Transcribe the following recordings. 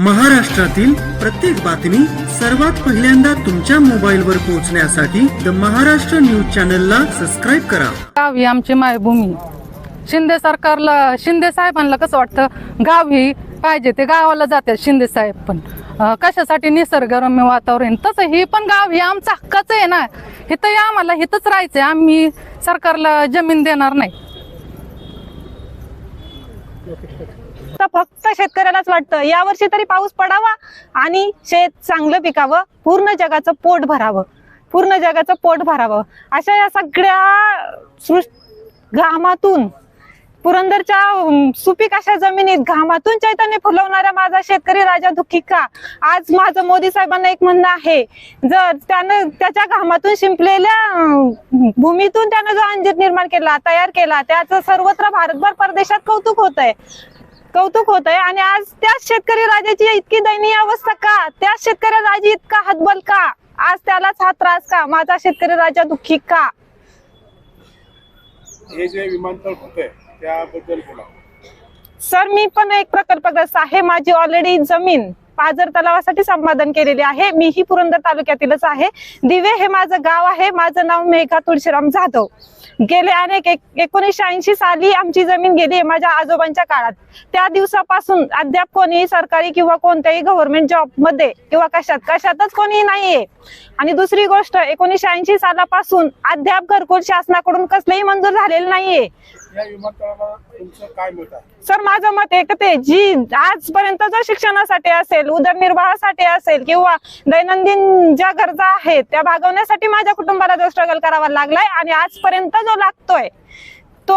महाराष्ट्रातील प्रत्येक बातमी सर्वात पहिल्यांदा तुमच्या मोबाईलवर पोहोचण्यासाठी द महाराष्ट्र न्यूज चॅनलला सबस्क्राईब करा. गाव ही आमची मायभूमी. शिंदे सरकारला शिंदे साहेबांना कसं वाटतं? गाव ही पाहिजे ते गावाला जातात शिंदे साहेब पण. अं, कशासाठी निसर्गरम्य वातावरण तसं ही पण गाव ही आमचा हक्काचं आहे ना. इथं आम्हाला इथंच राहायचंय. आम्ही सरकारला जमीन देणार नाही. फक्त शेतकऱ्यालाच वाटतं. यावर्षी तरी पाऊस पडावा आणि शेत चांगलं पिकावं पूर्ण जगाचं पोट भरावं. पूर्ण जगाचं पोट भरावं. अशा या सगळ्या घामातून पुरंदरच्या सुपीक अशा जमिनीत घामातून चैतन्य फुलवणारा माझा शेतकरी राजा दुखी का आज माझं मोदी साहेबांना एक म्हणणं आहे. जर त्यानं त्याच्या घामातून शिंपलेल्या भूमीतून त्यानं जो अंजीर निर्माण केला तयार केला त्याचं सर्वत्र भारतभर परदेशात कौतुक होत आहे कौतुक होत आहे आणि आज त्याच शेतकरी राजाची इतकी दयनीय अवस्था का? त्याच शेतकरी राजा इतका हतबल का? आज त्यालाच हा त्रास का? माझा शेतकरी राजा दुःखी का? हे जे विमानतळ होतंय त्याबद्दल बोला. सर मी पण एक प्रकल्पग्रस्त आहे. माझी ऑलरेडी जमीन. पाझर तलावासाठी संपादन केलेली आहे. मीही पुरंदर तालुक्यातीलच आहे. दिवे हे माझं गाव आहे. माझं नाव मेघा तुळशीराम जाधव. गेले अनेक एकोणीसशे ऐंशी साली आमची जमीन गेली आहे माझ्या आजोबांच्या काळात. त्या दिवसापासून अद्याप कोणी सरकारी किंवा कोणत्याही गव्हर्नमेंट जॉबमध्ये किंवा कशात कशातच कोणी नाहीये. आणि दुसरी गोष्ट एकोणीसशे ऐंशी सालापासून अद्याप घरकुल शासनाकडून कसलेही मंजूर झालेलं नाहीये. या विमानतळाला तुमचं काय मत आहे? सर माझं मत एक ते जी आजपर्यंत जर शिक्षणासाठी असेल उदरनिर्वाहासाठी असेल किंवा दैनंदिन ज्या गरजा आहेत त्या भागवण्यासाठी माझ्या कुटुंबाला जो स्ट्रगल करावा लागलाय आणि आजपर्यंत जो लागतोय तो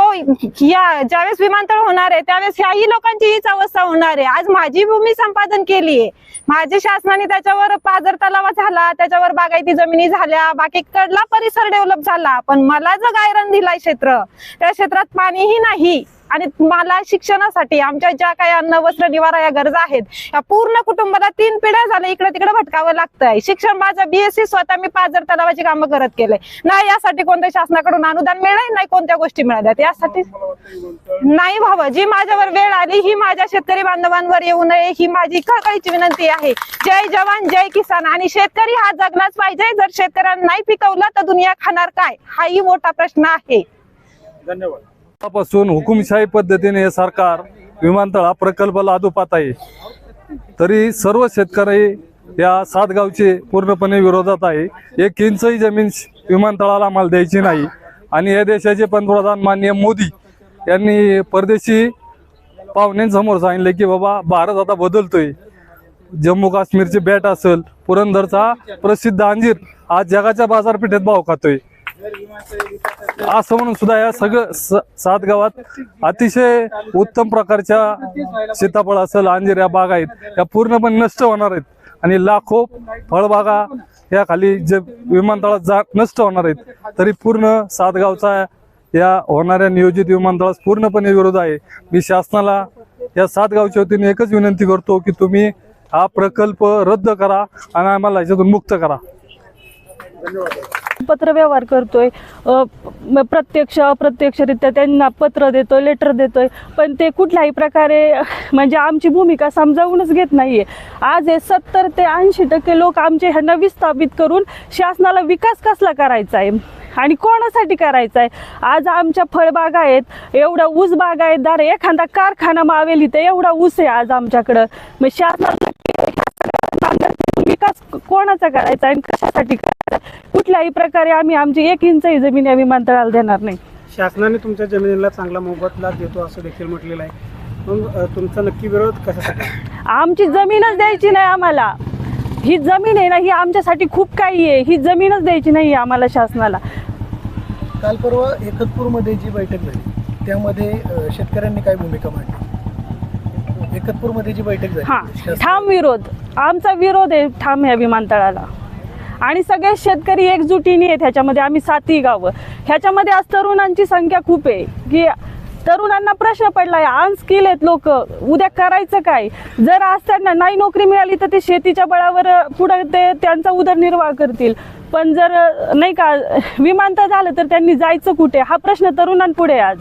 या ज्यावेळेस विमानतळ होणार आहे त्यावेळेस ह्याही लोकांची हीच अवस्था होणार आहे. आज माझी भूमी संपादन केली आहे माझ्या शासनाने त्याच्यावर पाझर तलावा झाला त्याच्यावर बागायती जमिनी झाल्या बाकीकडला परिसर डेव्हलप झाला. पण मला जो गायरन दिलाय क्षेत्र त्या क्षेत्रात पाणीही नाही. आणि मला शिक्षणासाठी आमच्या ज्या काही अन्न वस्त्र निवारा या गरजा आहेत या पूर्ण कुटुंबाला तीन पिढ्या झाल्या इकडे तिकडे भटकावं लागतंय. शिक्षण माझं बीएससी स्वतः मी पाच तलावाची कामं करत केले नाही यासाठी कोणत्या शासनाकडून अनुदान मिळेल? नाही कोणत्या गोष्टी मिळाल्यात यासाठी नाही व्हावं. जी माझ्यावर वेळ आली ही माझ्या शेतकरी बांधवांवर येऊ नये. ही माझी कळकळीची विनंती आहे. जय जवान जय किसान. आणि शेतकरी हा जगलाच पाहिजे. जर शेतकऱ्यांना नाही पिकवलं तर दुनिया खाणार काय? हाही मोठा प्रश्न आहे. धन्यवाद. पासून हुकुमशाही पद्धतीने हे सरकार विमानतळ हा प्रकल्प लादूपात आहे. तरी सर्व शेतकरी या सातगावचे पूर्णपणे विरोधात आहे. एक इंचही जमीन विमानतळाला आम्हाला द्यायची नाही. आणि या देशाचे पंतप्रधान माननीय मोदी यांनी परदेशी पाहुण्यांसमोर सांगितले की बाबा भारत आता बदलतोय. जम्मू काश्मीरचे बॅट असेल पुरंदरचा प्रसिद्ध अंजीर आज जगाच्या बाजारपेठेत भाव खातोय. असं म्हणून सुद्धा या सगळं स- सात गावात अतिशय उत्तम प्रकारच्या सीताफळ असेल अंजीर या बागा आहेत या पूर्णपणे नष्ट होणार आहेत. आणि लाखो फळबागा या खाली जे विमानतळात जा नष्ट होणार आहेत. तरी पूर्ण सात गावचा या होणाऱ्या नियोजित विमानतळास पूर्णपणे विरोध आहे. मी शासनाला या सात गावच्या वतीने एकच विनंती करतो की तुम्ही हा प्रकल्प रद्द करा आणि आम्हाला याच्यातून मुक्त करा. धन्यवाद. करतोय. अ, म- प्रत्यक्ष अप्रत्यक्षरित्या त्यांना पत्र देतोय लेटर देतोय. पण ते कुठल्याही प्रकारे म्हणजे आमची भूमिका समजावूनच घेत नाहीये. आज हे सत्तर ते ऐंशी टक्के लोक आमचे ह्यांना विस्थापित करून शासनाला विकास कसला करायचा आहे आणि कोणासाठी करायचा आहे आज आमच्या फळबागा आहेत एवढा ऊस बागायतदार आहे. एखादा कारखाना मावेली तर एवढा ऊस आहे आज आमच्याकडं. मग शासनाला विकास कोणाचा करायचा आणि कशासाठी करायचा? कुठल्याही प्रकारे आम्ही आमची एक इंचही जमीन या विमानतळाला देणार नाही. शासनाने तुमच्या जमिनीला चांगला मोबदला देतो असं देखील म्हटलेलं आहे. मग तुमचा नक्की विरोध कशासाठी? आमची जमीनच द्यायची नाही आम्हाला. ही जमीन आहे ना ही आमच्यासाठी खूप काही आहे. ही जमीनच द्यायची नाही आम्हाला शासनाला. काल परवा एकतपूरमध्ये जी बैठक झाली त्यामध्ये शेतकऱ्यांनी काय भूमिका मांडली? एकतपूरमध्ये जी बैठक झाली ठाम विरोध. आमचा विरोध आहे ठाम या विमानतळाला. आणि सगळे शेतकरी एकजुटीने आहेत ह्याच्यामध्ये आम्ही सातही गावं. ह्याच्यामध्ये आज तरुणांची संख्या खूप आहे. की तरुणांना प्रश्न पडलाय अनस्किल आहेत लोक उद्या करायचं काय? जर आज त्यांना नाही नोकरी मिळाली तर ते शेतीच्या बळावर पुढे ते त्यांचा उदरनिर्वाह करतील. पण जर नाही का विमानतळ झालं तर त्यांनी जायचं कुठे? हा प्रश्न तरुणांपुढे आहे आज.